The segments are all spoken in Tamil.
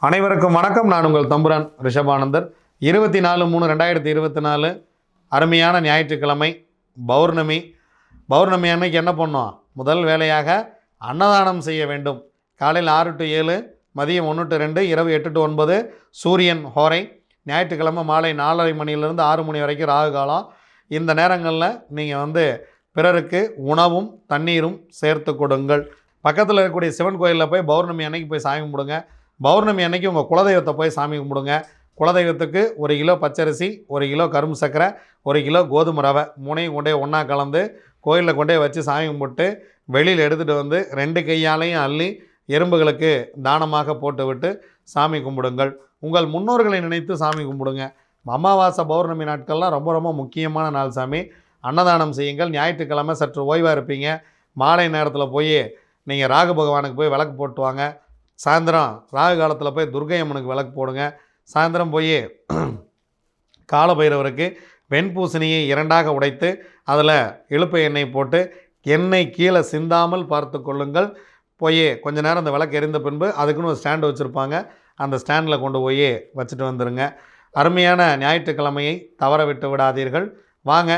அனைவருக்கும் வணக்கம். நான் உங்கள் தம்புரான் ரிஷபானந்தர். இருபத்தி நாலு மூணு ரெண்டாயிரத்தி இருபத்தி நாலு அருமையான ஞாயிற்றுக்கிழமை பௌர்ணமி. பௌர்ணமி அன்னைக்கு என்ன பண்ணோம்? முதல் வேலையாக அன்னதானம் செய்ய வேண்டும். காலையில் ஆறு டு ஏழு மதியம் ஒன்று டு ரெண்டு இரவு எட்டு டு ஒன்பது சூரியன் ஹோரை ஞாயிற்றுக்கிழமை மாலை நாலரை மணியிலிருந்து ஆறு மணி வரைக்கும் ராகு காலம் இந்த நேரங்களில் நீங்கள் வந்து பிறருக்கு உணவும் தண்ணீரும் சேர்த்து கொடுங்கள். பக்கத்தில் இருக்கக்கூடிய சிவன் கோயிலில் போய் பௌர்ணமி அன்னைக்கு போய் சாமி கும்பிடுங்க. பௌர்ணமி அன்னைக்கு உங்கள் குலதெய்வத்தை போய் சாமி கும்பிடுங்க. குலதெய்வத்துக்கு ஒரு கிலோ பச்சரிசி ஒரு கிலோ கரும்பு சர்க்கரை ஒரு கிலோ கோதுமை ரவை மூணையும் கொண்டே ஒன்றா கலந்து கோயிலில் கொண்டே வச்சு சாமி கும்பிட்டு வெளியில் எடுத்துகிட்டு வந்து ரெண்டு கையாலையும் அள்ளி எறும்புகளுக்கு தானமாக போட்டுவிட்டு சாமி கும்பிடுங்கள். உங்கள் முன்னோர்களை நினைத்து சாமி கும்பிடுங்க. அமாவாசை பௌர்ணமி நாட்கள்லாம் ரொம்ப ரொம்ப முக்கியமான நாள் சாமி. அன்னதானம் செய்யுங்கள். ஞாயிற்றுக்கிழமை சற்று ஓய்வாக இருப்பீங்க. மாலை நேரத்தில் போய் நீங்கள் ராகு பகவானுக்கு போய் விளக்கு போட்டு வாங்க. சாயந்தரம் ராகு காலத்தில் போய் துர்க்கை அம்மனுக்கு விளக்கு போடுங்க. சாயந்தரம் போய் காலபைரவருக்கு வெண்பூசணியை இரண்டாக உடைத்து அதில் இழுப்பு எண்ணெய் போட்டு எண்ணெய் கீழே சிந்தாமல் பார்த்து கொள்ளுங்கள். போய் கொஞ்ச நேரம் அந்த விளக்கு எரிந்த பின்பு அதுக்குன்னு ஒரு ஸ்டாண்டு வச்சுருப்பாங்க. அந்த ஸ்டாண்டில் கொண்டு போய் வச்சுட்டு வந்துடுங்க அருமையான ஞாயிற்றுக்கிழமையை தவற விட்டு விடாதீர்கள். வாங்க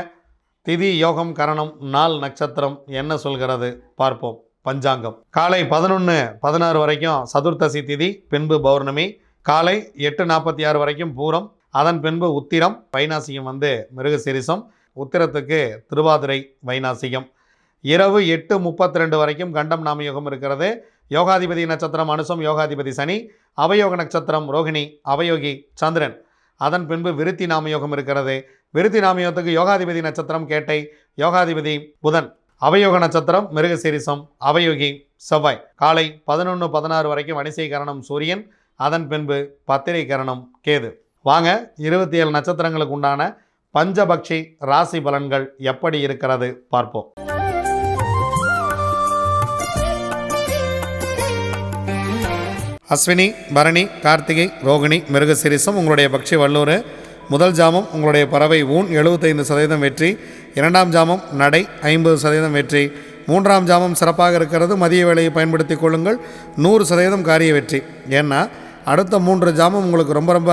திதி யோகம் கரணம் நாள் நட்சத்திரம் என்ன சொல்கிறது பார்ப்போம். பஞ்சாங்கம். காலை பதினொன்று பதினாறு வரைக்கும் சதுர்த்தசி திதி பின்பு பௌர்ணமி. காலை எட்டு நாற்பத்தி ஆறு வரைக்கும் பூரம் அதன் பின்பு உத்திரம் வைநாசிகம் வந்து மிருகசிரிசம் உத்திரத்துக்கு திருவாதிரை வைநாசிகம் இரவு எட்டு முப்பத்தி ரெண்டு வரைக்கும் கண்டம் நாமயோகம் இருக்கிறது. யோகாதிபதி நட்சத்திரம் அனுசம் யோகாதிபதி சனி அவயோக நட்சத்திரம் ரோகிணி அவயோகி சந்திரன். அதன் பின்பு விருத்தி நாமயோகம் இருக்கிறது. விருத்தி நாமயோகத்துக்கு யோகாதிபதி நட்சத்திரம் கேட்டை யோகாதிபதி புதன். அவயோக நட்சத்திரம் மிருகசீரிசம் அவயோகி செவ்வாய். காலை பதினொன்று பதினாறு வரைக்கும் வணிசை கரணம் சூரியன் அதன் பின்பு பத்திரை கரணம் கேது. வாங்க இருபத்தி ஏழு நட்சத்திரங்களுக்கு உண்டான பஞ்சபக்ஷி ராசி பலன்கள் எப்படி இருக்கிறது பார்ப்போம். அஸ்வினி பரணி கார்த்திகை ரோகிணி மிருகசிரிசம் உங்களுடைய பக்ஷி வல்லூர். முதல் ஜாமம் உங்களுடைய பறவை ஊன் எழுபத்தைந்து சதவீதம் வெற்றி. இரண்டாம் ஜாமம் நடை ஐம்பது சதவீதம் வெற்றி. மூன்றாம் ஜாமம் சிறப்பாக இருக்கிறது மதிய வேலையை பயன்படுத்தி கொள்ளுங்கள். நூறு சதவீதம் காரிய வெற்றி. ஏன்னா அடுத்த மூன்று ஜாமம் உங்களுக்கு ரொம்ப ரொம்ப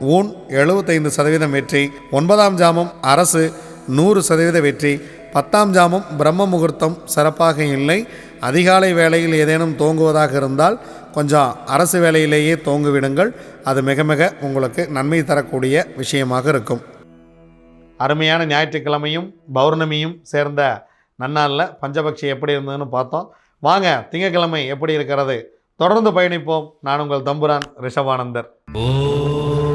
ஊன் எழுபத்தைந்து சதவீதம் வெற்றி ஒன்பதாம் ஜாமம் அரசு நூறு சதவீத வெற்றி பத்தாம் ஜாமம் பிரம்ம முகூர்த்தம் சிறப்பாக இல்லை. அதிகாலை வேளையில் ஏதேனும் தோங்குவதாக இருந்தால் கொஞ்சம் அரசு வேலையிலேயே தோங்குவிடுங்கள். அது மிக மிக உங்களுக்கு நன்மை தரக்கூடிய விஷயமாக இருக்கும். அருமையான ஞாயிற்றுக்கிழமையும் பௌர்ணமியும் சேர்ந்த நன்னாளில் பஞ்சபக்ஷி எப்படி இருந்ததுன்னு பார்த்தோம். வாங்க திங்கக்கிழமை எப்படி இருக்கிறது? தொடர்ந்து பயணிப்போம். நான் உங்கள் தம்புரான் ரிஷபானந்தர். ஓ.